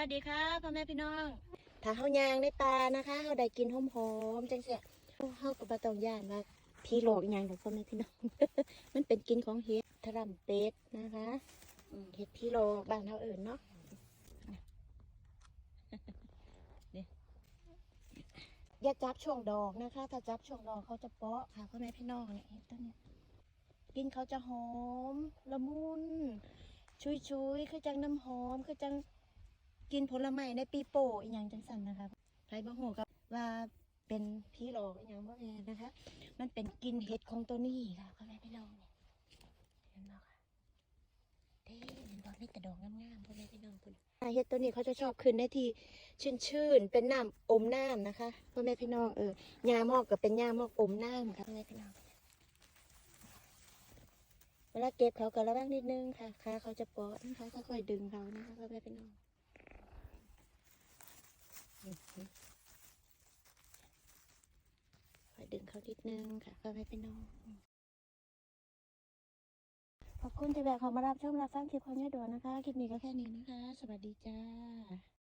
วัสดีครับพ่อแม่พี่น้อง ถ้าเฮายางในป่านะคะเฮาได้กินหอมๆจังซี่เฮาก็บ่ต้องย่านว่าพี่หลกอีหยังดอกพ่อแม่พี่น้อง มันเป็นกินของเฮ็ดทรัมเป็ดนะคะเฮ็ดพี่หลกบ้านเฮาอิ้นเนาะอย่าจับช่วงดอกนะคะ ถ้าจับช่วงดอกเขาจะเปาะค่ะพ่อแม่พี่น้องเนี่ยเห็นต้นเนี่ยกินเขาจะหอมละมุนชุยชุยๆคือจังน้ำหอมคือจัง กินผลไม้ในปีโป้อีหยังจังสันนะคะใครบ่ฮู้กับว่าเป็นพี่หลอกอีหยังบ่แม่นนะคะ มันเป็นกินเห็ดของตัวนี้ค่ะพ่อแม่พี่น้องเนี่ยเห็นบ่ค่ะเด้เห็นบ่มีแต่ดอกงามๆพ่อแม่พี่น้องพุ่นเห็ดตัวนี้เขาจะชอบขึ้นในที่ชื้นๆเป็นน้ำอมน้ำนะคะพ่อแม่พี่น้องเออยาหมอกก็เป็นยาหมอกอมน้ำค่ะพ่อแม่พี่น้องเวลาเก็บเขาก็ระวังนิดนึงค่ะขาเขาจะปาะนะคะค่อยๆดึงเขานะคะพ่อแม่พี่น้องอือหือค่อยดึง เขานิดนึงค่ะพ่อแม่พี่น้องขอบคุณที่แบบเขามารับชมรับฟังคลิปของยายดวนนะคะ คลิปนี้ก็แค่นี้นะคะ สวัสดีจ้า